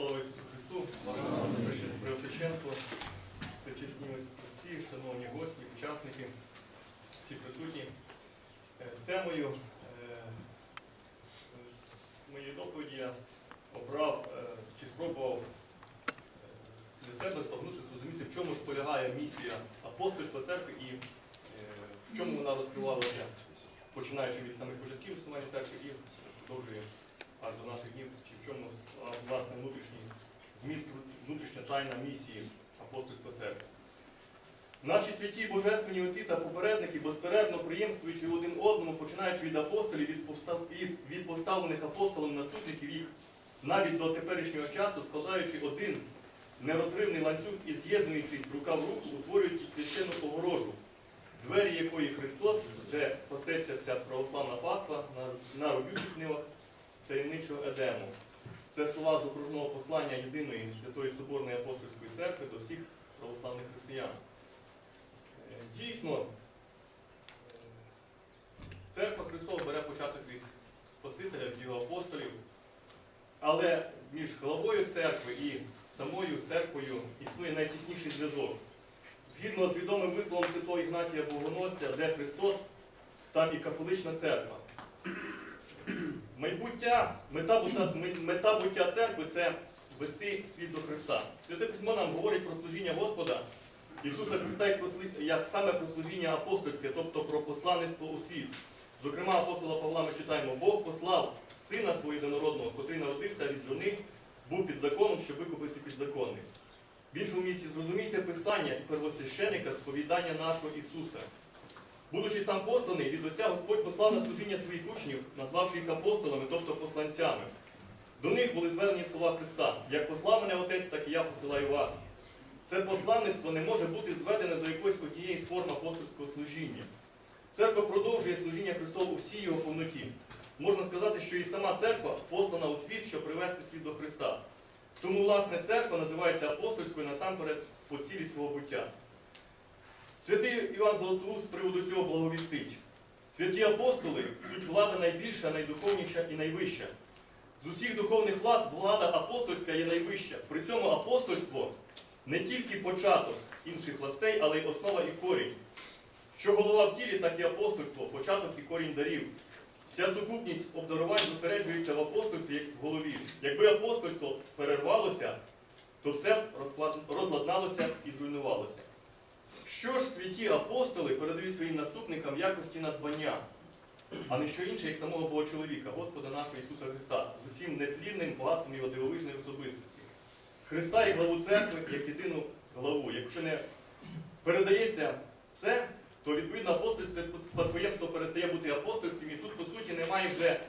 Слава Ісусу Христу! Преосвященство, всечесні отці, шановні гості, учасники, всі присутні. Е, Темою е, моєї доповіді я обрав е, чи спробував для себе збагнути, зрозуміти, в чому ж полягає місія апостольства церкви і в чому вона розкривалася, починаючи від самих початків існування церкви і продовжує аж до наших днів, в чому власне внутрішній зміст, внутрішня тайна місії апостольської церкви. Наші святі божественні отці та попередники, безперервно приємствуючи один одному, починаючи від апостолів, від, повстав, і від поставлених апостолом наступників їх, навіть до теперішнього часу, складаючи один нерозривний ланцюг і з'єднуючись рука в руку, утворюють священну огорожу, двері якої Христос, де пасеться вся православна паства, на, на рубючих нивах таємничого Едему. Це слова з окружного послання єдиної Святої Соборної Апостольської церкви до всіх православних християн. Е, Дійсно, е, церква Христова бере початок від Спасителя, від його апостолів, але між главою церкви і самою церквою існує найтісніший зв'язок. Згідно з відомим висловом святого Ігнатія Богоносця, де Христос, там і католична церква. Майбуття, мета, буття- мета буття церкви це вести світ до Христа. Святе письмо нам говорить про служіння Господа Ісуса Христа як, саме про служіння апостольське, тобто про посланництво у світ. Зокрема, апостола Павла ми читаємо, Бог послав Сина свого єдинородного, котрий народився від жони, був під законом, щоб викупити підзаконних. В іншому місці зрозумійте Писання і первосвященика сповідання нашого Ісуса. Будучи сам посланий, від Отця Господь послав на служіння своїх учнів, назвавши їх апостолами, тобто посланцями. До них були звернені слова Христа: Як послав мене Отець, так і я посилаю вас. Це посланництво не може бути зведене до якоїсь однієї з форм апостольського служіння. Церква продовжує служіння Христову всій його повноті. Можна сказати, що і сама церква послана у світ, щоб привести світ до Христа. Тому, власне, церква називається апостольською насамперед по цілі свого буття. Святий Іван Золотоуст з приводу цього благовістить. Святі апостоли суть влада найбільша, найдуховніша і найвища. З усіх духовних влад влада апостольська є найвища. При цьому апостольство не тільки початок інших властей, але й основа і корінь. Що голова в тілі, так і апостольство, початок і корінь дарів. Вся сукупність обдарувань зосереджується в апостольстві, як в голові. Якби апостольство перервалося, то все розладналося і зруйнувалося. Святі апостоли передають своїм наступникам в якості надбання, а не що інше, як самого Бога чоловіка, Господа нашого Ісуса Христа, з усім нетлінним багатством його дивовижної особистості. Христа і главу церкви як єдину главу. Якщо не передається це, то відповідно апостольське спадкоємство перестає бути апостольським, і тут, по суті, немає вже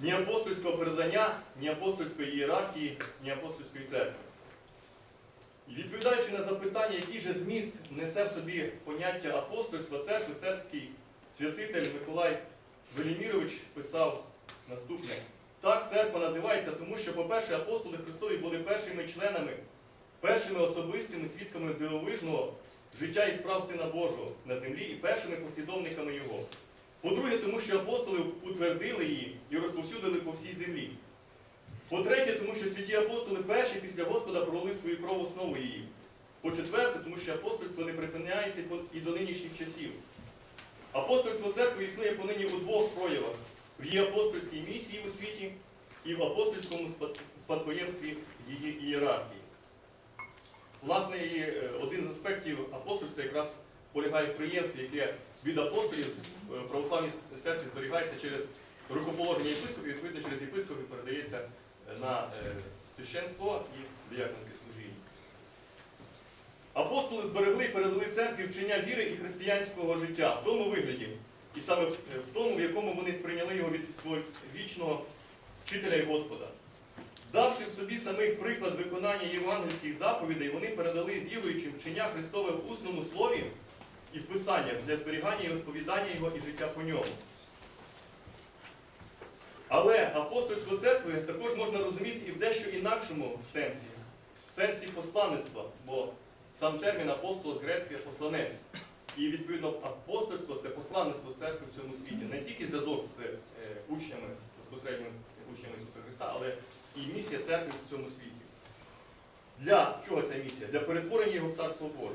ні апостольського передання, ні апостольської ієрархії, ні апостольської церкви. Відповідаючи на запитання, який же зміст несе в собі поняття апостольства церкви, сербський святитель Миколай Велімірович писав наступне. Так церква називається, тому що, по-перше, апостоли Христові були першими членами, першими особистими свідками дивовижного життя і справ Сина Божого на землі і першими послідовниками Його. По-друге, тому що апостоли утвердили її і розповсюдили по всій землі. По-третє, тому що святі апостоли перші після Господа пролили свою кров основу її. По-четверте, тому що апостольство не припиняється і до нинішніх часів. Апостольство церкви існує понині у двох проявах: в її апостольській місії у світі і в апостольському спадкоємстві її ієрархії. Власне, е, один з аспектів апостольства якраз полягає в приємстві, яке від апостолів е, православній церкві зберігається через рукоположення єпископів, відповідно через єпископів передається на е, священство і дияконське служіння. Апостоли зберегли і передали церкві вчення віри і християнського життя в тому вигляді, і саме в е, в тому, в якому вони сприйняли його від свого вічного вчителя і Господа. Давши собі самих приклад виконання євангельських заповідей, вони передали віруючим вчення Христове в усному слові і в писаннях для зберігання і розповідання його і життя по ньому. Але апостольство церкви також можна розуміти і в дещо інакшому сенсі, в сенсі посланництва, бо сам термін апостол з грецький посланець. І відповідно апостольство це посланництво церкви в цьому світі. Не тільки зв'язок з е, учнями, безпосередньо учнями Ісуса Христа, але і місія церкви в цьому світі. Для чого ця місія? Для перетворення його в царство Боже.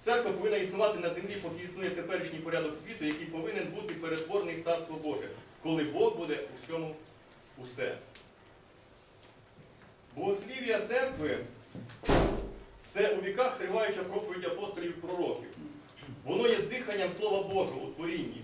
Церква повинна існувати на землі, поки існує теперішній порядок світу, який повинен бути перетворений в царство Боже, коли Бог буде у всьому усе. Богослів'я церкви це у віках триваюча проповідь апостолів і пророків. Воно є диханням Слова Божого у творінні.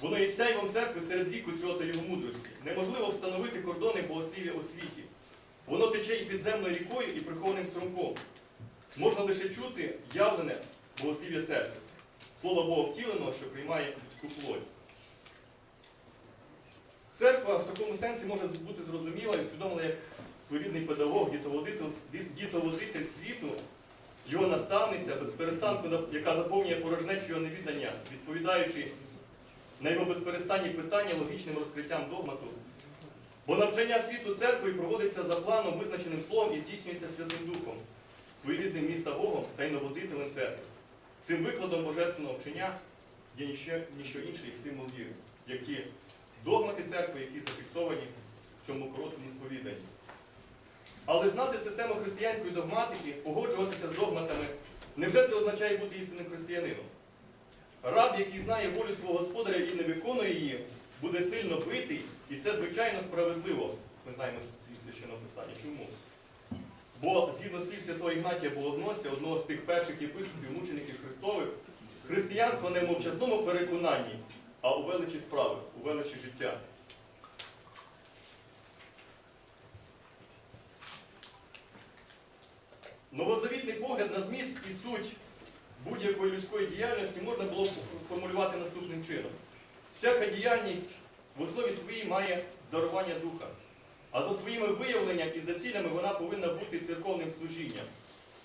Воно є сяйвом церкви серед віку цього та його мудрості. Неможливо встановити кордони богослів'я у світі. Воно тече і підземною рікою, і прихованим струмком. Можна лише чути явлене богослів'я церкви. Слово Бога втілено, що приймає людську плоть. Церква в такому сенсі може бути зрозуміла і усвідомлена як своєрідний педагог, дітоводитель, світу, його наставниця, без перестанку, яка заповнює порожнечу його невіддання, відповідаючи на його безперестанні питання логічним розкриттям догмату. Бо навчання світу церкви проводиться за планом, визначеним словом і здійснюється Святим Духом, своєрідним міста Богом та й наводителем церкви. Цим викладом божественного вчення є ніщо, ніщо інше, як символ віри, як ті догмати церкви, які зафіксовані в цьому короткому сповіданні. Але знати систему християнської догматики, погоджуватися з догматами, невже це означає бути істинним християнином? Раб, який знає волю свого господаря і не виконує її, буде сильно битий, і це звичайно справедливо. Ми знаємо з священного писання. Чому? Бо згідно слів святого Ігнатія Бологносця, одного з тих перших єпископів, мучеників Христових, християнство не в мовчазному переконанні, а у величі справи, у величі життя. Новозавітний погляд на зміст і суть будь-якої людської діяльності можна було формулювати наступним чином. Всяка діяльність в основі своїй має дарування духа, а за своїми виявленням і за цілями вона повинна бути церковним служінням.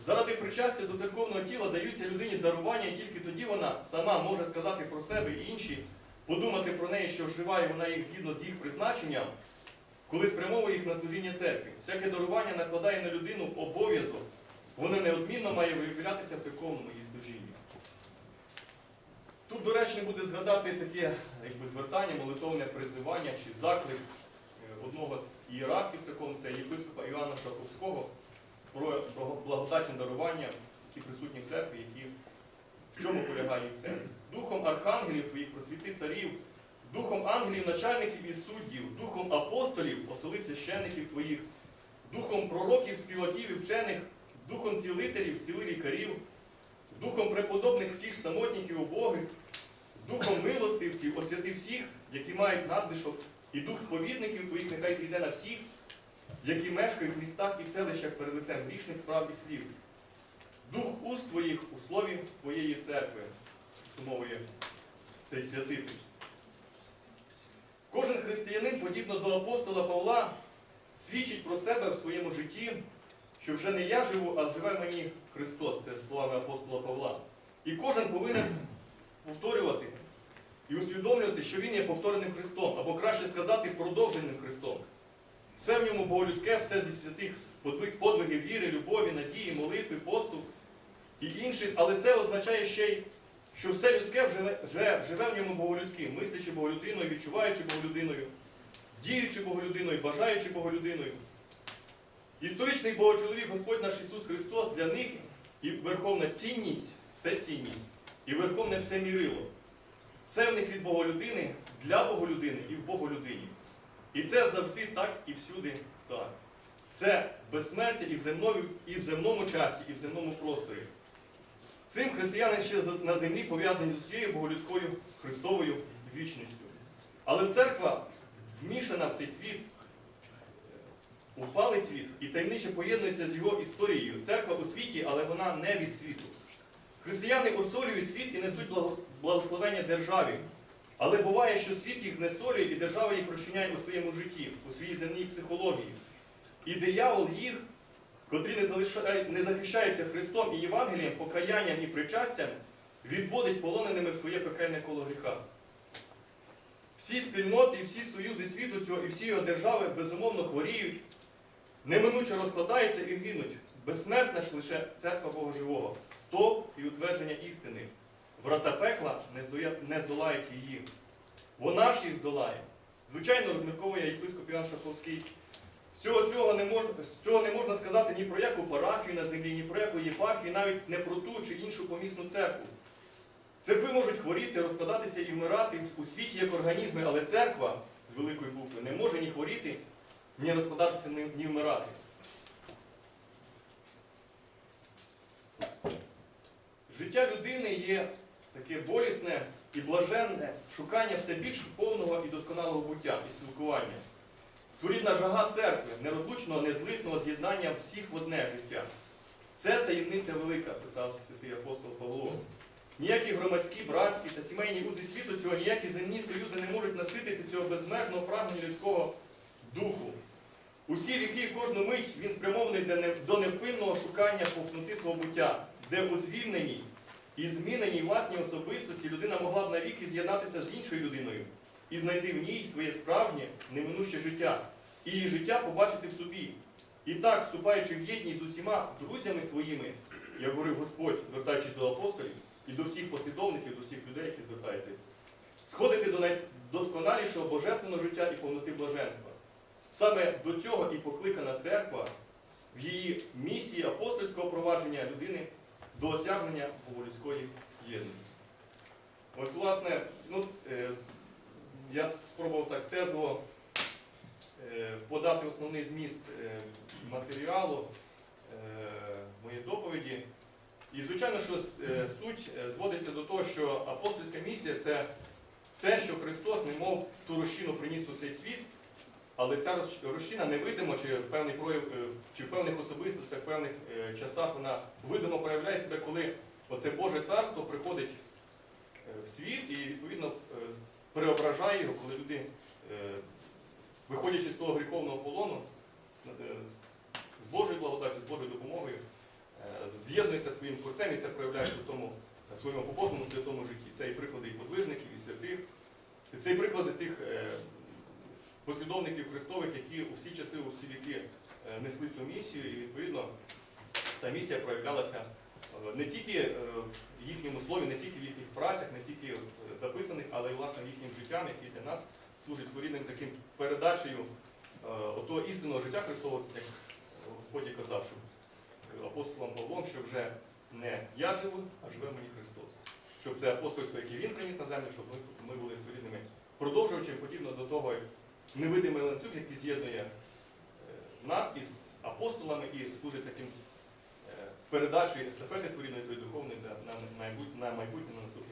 Заради причастя до церковного тіла даються людині дарування, і тільки тоді вона сама може сказати про себе і інші, подумати про неї, що вживає вона їх згідно з їх призначенням, коли спрямовує їх на служіння церкви. Всяке дарування накладає на людину обов'язок, воно неодмінно має виявлятися в церковному її служінні. Тут доречно буде згадати таке якби, звертання, молитовне призивання чи заклик е, одного з ієрархів церковництва, єпископа Іоанна Шаховського про благодатне дарування, які присутні в церкві, які чому полягає їх сенс. Духом архангелів твоїх просвіти царів, духом ангелів, начальників і суддів, духом апостолів, осели священників твоїх, духом пророків, співаків і вчених, духом цілителів, сіли лікарів, духом преподобних втіх самотніх і убогих, духом милостивців, освяти всіх, які мають надлишок, і дух сповідників твоїх нехай зійде на всіх, які мешкають в містах і селищах перед лицем грішних справ і слів. Уст твоїх у слові твоєї церкви, сумовує цей святитель. Кожен християнин, подібно до апостола Павла, свідчить про себе в своєму житті, що вже не я живу, а живе мені Христос, це словами апостола Павла. І кожен повинен повторювати і усвідомлювати, що він є повтореним Христом, або краще сказати, продовженим Христом. Все в ньому боголюдське, все зі святих подвиг- подвигів віри, любові, надії, молитви, поступ і інших, але це означає ще й, що все людське вже, вже живе в ньому боголюдським, мислячи боголюдиною, відчуваючи боголюдиною, діючи боголюдиною, бажаючи боголюдиною. Історичний богочоловік Господь наш Ісус Христос для них і верховна цінність, все цінність, і верховне все мірило. Все в них від Боголюдини, для Боголюдини і в Боголюдині. І це завжди так і всюди так. Це безсмертя і в земному, і в земному часі, і в земному просторі. Цим християни ще на землі пов'язані з усією боголюдською Христовою вічністю. Але церква вмішана в цей світ, упалий світ, і таємниче поєднується з його історією. Церква у світі, але вона не від світу. Християни осолюють світ і несуть благословення державі. Але буває, що світ їх знесолює, і держава їх розчиняє у своєму житті, у своїй земній психології. І диявол їх, котрі не, захищаються Христом і Євангелієм, покаянням і причастям, відводить полоненими в своє пекельне коло гріха. Всі спільноти і всі союзи світу цього і всі його держави безумовно хворіють, неминуче розкладаються і гинуть. Безсмертна ж лише церква Бога Живого, стовп і утвердження істини. Врата пекла не, здолають її. Вона ж їх здолає. Звичайно, розмірковує єпископ Іван Шаховський цього, цього, не можна, цього не можна сказати ні про яку парафію на землі, ні про яку єпархію, навіть не про ту чи іншу помісну церкву. Церкви можуть хворіти, розкладатися і вмирати у світі як організми, але церква з великої букви не може ні хворіти, ні розкладатися, ні, ні вмирати. Життя людини є таке болісне і блаженне шукання все більш повного і досконалого буття і спілкування. Своєрідна жага церкви, нерозлучного, незлитного з'єднання всіх в одне життя. Це таємниця велика, писав святий апостол Павло. Ніякі громадські, братські та сімейні узи світу цього, ніякі земні союзи не можуть наситити цього безмежного прагнення людського духу. Усі віки і кожну мить він спрямований до невпинного шукання повноти свого буття, де у звільненій і зміненій власній особистості людина могла б навіки з'єднатися з іншою людиною і знайти в ній своє справжнє, неминуще життя, і її життя побачити в собі. І так, вступаючи в єдність з усіма друзями своїми, як говорив Господь, звертаючись до апостолів і до всіх послідовників, до всіх людей, які звертаються, сходити до найдосконалішого божественного життя і повноти блаженства. Саме до цього і покликана церква в її місії апостольського провадження людини до осягнення боголюдської єдності. Ось, власне, ну, е, я спробував так тезово е, подати основний зміст е, матеріалу е, моєї доповіді. І, звичайно, що суть зводиться до того, що апостольська місія це те, що Христос, немов ту розчину приніс у цей світ, але ця роз- розчина невидимо, чи певний прояв, чи в певних особистостях, в певних часах вона видимо проявляє себе, коли оце Боже царство приходить в світ і відповідно преображає його, коли люди, е, виходячи з того гріховного полону, е, з Божою благодаттю, з Божою допомогою, е, з'єднуються зі своїм творцем і це проявляють у тому своєму побожному святому житті. Це і приклади і подвижників, і святих. Це і приклади тих послідовників Христових, які у всі часи, у всі віки несли цю місію, і відповідно та місія проявлялася не тільки е, в їхньому слові, не тільки в їхніх працях, не тільки е, записаних, але й власне їхнім життям, який для нас служить своєрідним таким передачею е, отого істинного життя Христового, як Господь казав, що е, апостолом Павлом, що вже не я живу, а живе мені Христос. Щоб це апостольство, яке він приніс на землю, щоб ми, ми були своєрідними продовжувачами, подібно до того невидимий ланцюг, який з'єднує е, нас із апостолами і служить таким е, передачею естафети своєї духовної на, на, майбут- на майбутнє, на наступні